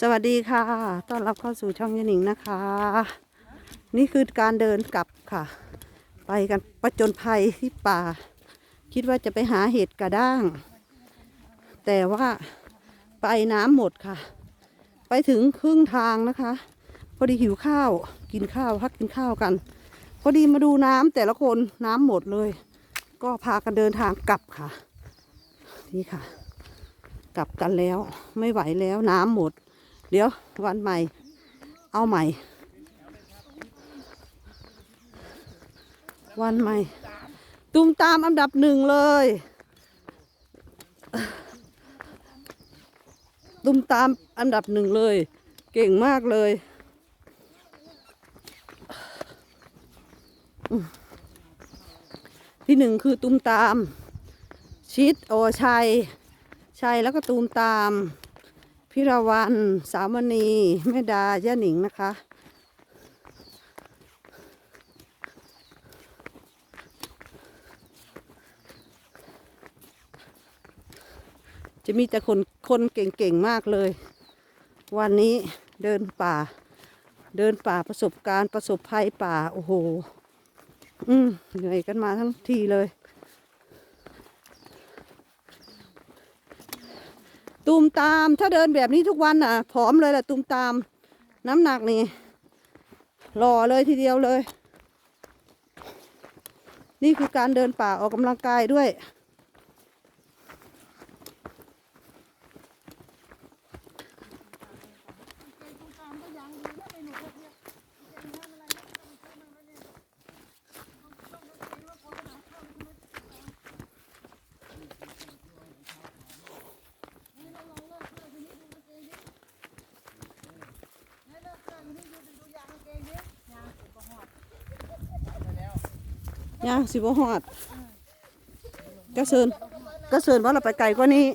สวัสดีค่ะ ต้อนรับเข้าสู่ช่องยหนิงนะคะ นี่คือการเดินกลับค่ะ ไปกันประจนภัยที่ป่า คิดว่าจะไปหาเห็ดกระด้าง แต่ว่าไปน้ำหมดค่ะ ไปถึงครึ่งทางนะคะ พอดีหิวข้าวกินข้าวพักกินข้าวกัน พอดีมาดูน้ำแต่ละคนน้ำหมดเลย ก็พากันเดินทางกลับค่ะ นี่ค่ะ กลับกันแล้วไม่ไหวแล้วน้ำหมด เดี๋ยววันใหม่ เอาใหม่ วันใหม่ ตุ้มตามอันดับหนึ่งเลย ตุ้มตามอันดับหนึ่งเลย เก่งมากเลยที่หนึ่งคือตุ้มตาม ชิดโอชัย ชัยแล้วก็ตูมตาม พิรวัน สาวมณีแม่ดาย่าหนิงนะคะ จะมีแต่คนคนเก่งๆมากเลย วันนี้เดินป่า เดินป่าประสบการณ์ประสบภัยป่า โอ้โห อืมเหนื่อยกันมาทั้งทีเลย ตูมตาม ถ้าเดินแบบนี้ทุกวันน่ะ ผอมเลยแหละตูมตาม น้ำหนักนี่หล่อเลยทีเดียวเลย นี่คือการเดินป่าออกกำลังกายด้วย ย่าสิบหอดกระเซินกระเซินว่าเราไปไกลกว่านี้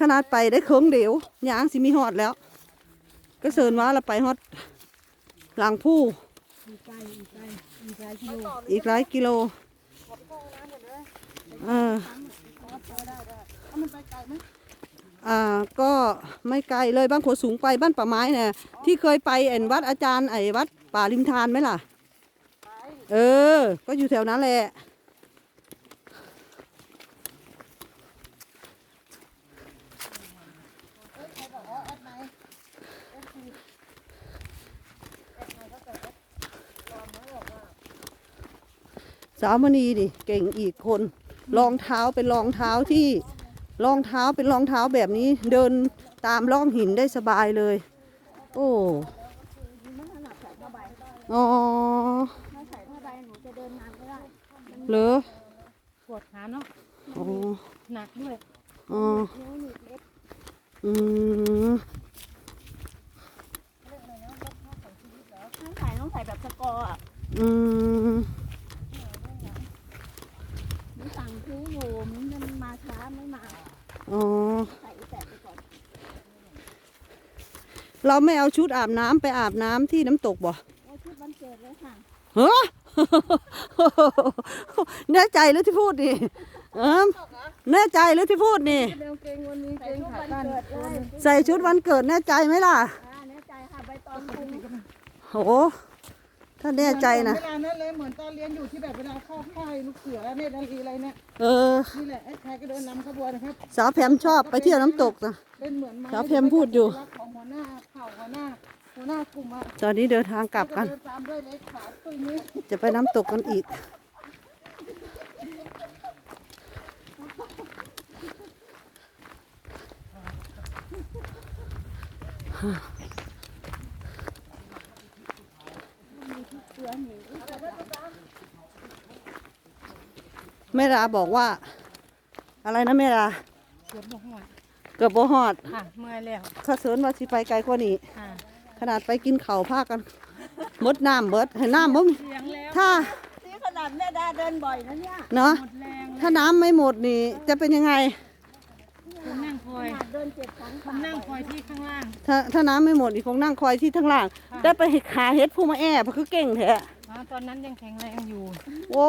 ขนาดไปได้เคิงเดียวย่างสิมีหอดแล้วกระเซินว่าเราไปฮอดหลังผู้อีกหลายกิโลอออ่าก็ไม่ไกลเลยบ้านโขสูงไปบ้านป่าไม้เนี่ยที่เคยไปเอ็นวัดอาจารย์ไอ้วัดป่าริมทานไหมล่ะ เออ ก็อยู่แถวนั้นแหละ สาวมณีดิเก่งอีกคนรองเท้าเป็นรองเท้าที่รองเท้าเป็นรองเท้าแบบนี้ เดินตามร่องหินได้สบายเลย โอ้ อ๋อ เหรอปวดขาเนาะอ๋อหนักด้วยอ๋อนิ้วหนีบเล็บอืมถ้าใส่ต้องใส่แบบสกอร์อะอืมหนูสั่งซื้ออยู่มันมาช้าไม่มาอ๋อใส่แต่ไปก่อนเราไม่เอาชุดอาบน้ำไปอาบน้ำที่น้ำตกบ่เอาชุดวันเกิดเลยค่ะเฮ้อ แน่ใจหรือที่พูดนี่เออแน่ใจหรือที่พูดนี่ เดินเกงวันนี้เกงขาสั้นเลยใส่ชุดวันเกิดแน่ใจไหมล่ะ อ่าแน่ใจค่ะใบตองคุมโห ถ้าแน่ใจนะ เวลานั้นเลยเหมือนตอนเรียนอยู่ที่แบบเวลาเข้าค่ายลูกเสือเนตรนารีอะไรเนี่ยเออ นี่แหละไอ้ใครก็เดินนำขบวนนะครับ สาวแพมชอบไปเที่ยวน้ำตกนะ เป็นเหมือนไม้ครับเพมพูดอยู่รักของหัวหน้าเผ่าหัวหน้า หัวหน้ากลุ่มอะตอนนี้เดินทางกลับกัน เดินตามด้วยเล็กขาตุ้ยนี้จะไปน้ำตกกันอีก แม่ดาบอกว่า อะไรนะแม่ดาเสียงบอกว่าเกือบบ่ฮอดค่ะ เมื่อยแล้ว ข้าเสริญว่าสิไปไกลกว่านี้ ค่ะ ขนาดไปกินข้าวพากันหมดน้ำเบิดให้น้ำบ่มีเสียงแล้วถ้านี่ขนาดแม่ดาเดินบ่อยนะเนี่ยเนาะหมดแรงถ้าน้ำไม่หมดนี่จะเป็นยังไงคุณนั่งคอยขนาดเดินเจ็ดครั้งคุณนั่งคอยที่ข้างล่างถ้าถ้าน้ำไม่หมดอีกคงนั่งคอยที่ทั้างล่าง ได้ไปหาเฮ็ดผู้มาแอบเพราะคือเก่งแท้อ๋อตอนนั้นยังแข็งแรงอยู่ โอ้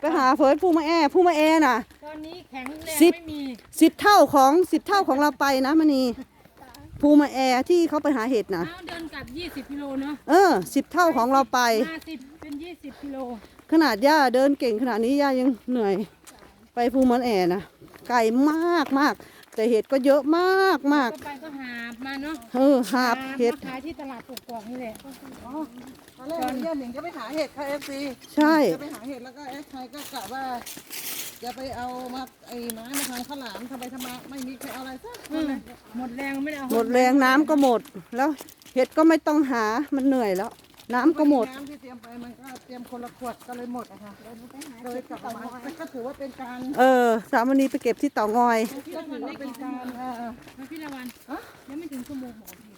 ไปหาเฟิร์สผู้มาแอบผู้มาแอน่ะ ตอนนี้แข็งแรงสิบ ไม่มีสิบเท่าของสิบเท่าของเราไปนะมณีตา ภูมาแอร์ที่เขาไปหาเห็ดนะเอาเดินกลับ 20กิโลเนาะ เออสิบเท่าของเราไปมาสิบเป็น 20กิโล ขนาดย่าเดินเก่งขนาดนี้ย่ายังเหนื่อย ไปภูมันแอนะไกลมากมากแต่เห็ดก็เยอะมากมากก็ไปก็หาบมาเนาะ เออหาบเห็ดมาขายที่ตลาดปกกอกนี่แหละตอนแรกย่าหนิงจะไปหาเห็ดค่ะเอฟซีใช่ จะไปหาเห็ดแล้วก็เอฟไทยก็กะว่า จะไปเอามาไอ้ไม้มาทางข้าวหลามทำไปทำมาไม่มีใครเอาอะไรสักคนเลยหมดแรงไม่ได้เอาหมดแรงน้ำก็หมด แล้วเห็ดก็ไม่ต้องหามันเหนื่อยแล้ว น้ำก็หมด น้ำที่เตรียมไปมันก็เตรียมคนละขวดก็เลยหมดอะค่ะเลยกลับมาแต่ก็ถือว่าเป็นการเออ สามวันนี้ไปเก็บที่เต่างอย ก็ถือว่าเป็นการเอ่อมาพี่ละวันยังไม่ถึงชั่วโมงบอกพี่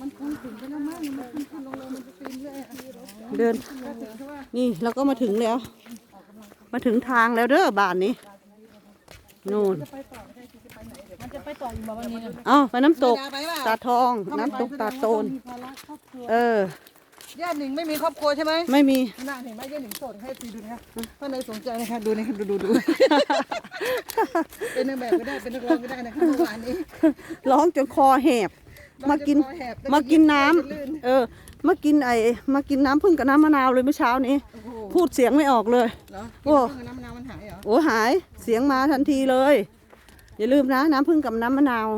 มันคงถึงไปแล้วมั้งมันขึ้นขึ้นลงลงมันจะปีนเรื่อยอะเดินก็ถือว่า นี่เราก็มาถึงแล้ว มาถึงทางแล้วเด้อบ้านนี้นู่นมันจะไปต่ออยู่บ่วันนี้นะเอ้าไปน้ำตกเวลาไปเปล่าตาทอง น้ำตกตาโตนมีภาระครอบครัวเออ ย่าหนิงไม่มีครอบครัวใช่ไหมไม่มี น่าเห็นไหมย่าหนิงโสดให้ซีดูนะคะถ้าในสนใจนะคะดูนะคะดูดูดูเป็นนางแบบก็ได้เป็นนักร้องก็ได้นะคะเมื่อวานนี้ ร้องจนคอแหบ มากินคอแหบมากินน้ำลื่นเออมากินไอมากินน้ำพึ่งกับน้ำมะนาวเลยเมื่อเช้านี้โอ้โหพูดเสียงไม่ออกเลยเหรอโอ้กินน้ำมะนาวมันหายเหรอโอ้หายเสียงมาทันทีเลย อย่าลืมนะ น้ำพึ่งกับน้ำมะนาว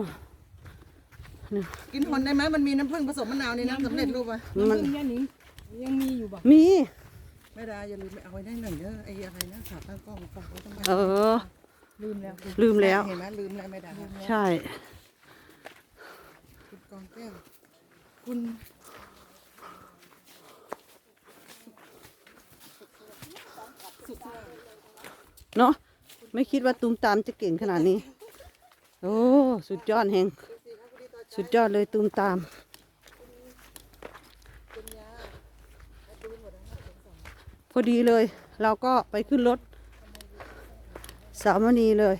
กินหอนได้ไหมมันมีน้ำผึ้งผสมมะนาวในน้ำสำเร็จรูปอะมันเพิ่งย่าหนิงยังมีอยู่บ่มีไม่ได้อย่าลืมไปเอาไว้ได้หน่อยเด้อไอ้อะไรนะขาตั้งกล้องฝากไว้ทำไมเออลืมแล้วลืมแล้วเห็นไหมลืมแล้วไม่ได้ใช่ คุณกองคุณเนาะไม่คิดว่าตูมตามจะเก่งขนาดนี้ โอ้สุดยอดแหงสุดยอดเลยตูมตามพอดีเลย เราก็ไปขึ้นรถสามณีเลย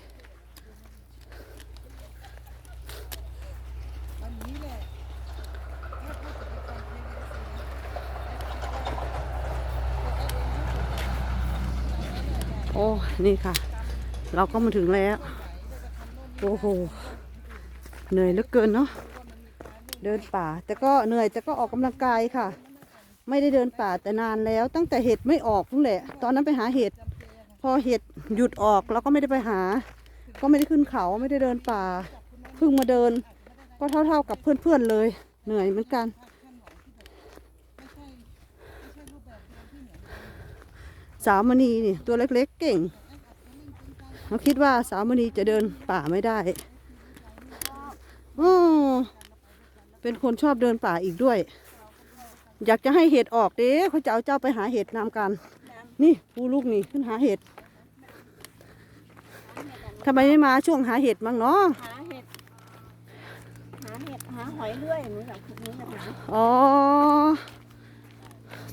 นี่ค่ะ เราก็มาถึงแล้ว โอ้โห เหนื่อยเหลือเกินเนาะ เดินป่า แต่ก็เหนื่อยแต่ก็ออกกำลังกายค่ะ ไม่ได้เดินป่าแต่นานแล้ว ตั้งแต่เห็ดไม่ออกนั่นแหละ ตอนนั้นไปหาเห็ด พอเห็ดหยุดออกเราก็ไม่ได้ไปหา ก็ไม่ได้ขึ้นเขาไม่ได้เดินป่า เพิ่งมาเดิน ก็เท่าๆกับเพื่อนๆเลย เหนื่อยเหมือนกัน สาวมณีนี่ตัวเล็กๆเก่งเราคิดว่าสาวมณีจะเดินป่าไม่ได้ออเป็นคนชอบเดินป่าอีกด้วย อยากจะให้เห็ดออกเด้เขาจะเอาเจ้าไปหาเห็ดนำกัน นี่ปูลูกนี่ขึ้นหาเห็ดทำไมไม่มาช่วงหาเห็ดมั้งเนาะหาเห็ดหาเห็ดหาหอยเลื่อยหนูอยากหนูอยากหาอ๋อ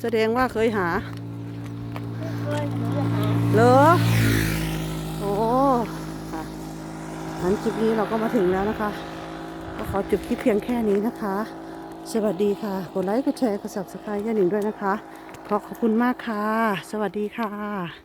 แสดงว่าเคยหา เหนูอยากหาเหรอโอ้ค่ะงั้นคลิปนี้เราก็มาถึงแล้วนะคะ ก็ขอจบคลิปเพียงแค่นี้นะคะ สวัสดีค่ะ กดไลค์ กดแชร์ กด subscribe ย่าหนิงด้วยนะคะ ขอขอบคุณมากค่ะ สวัสดีค่ะ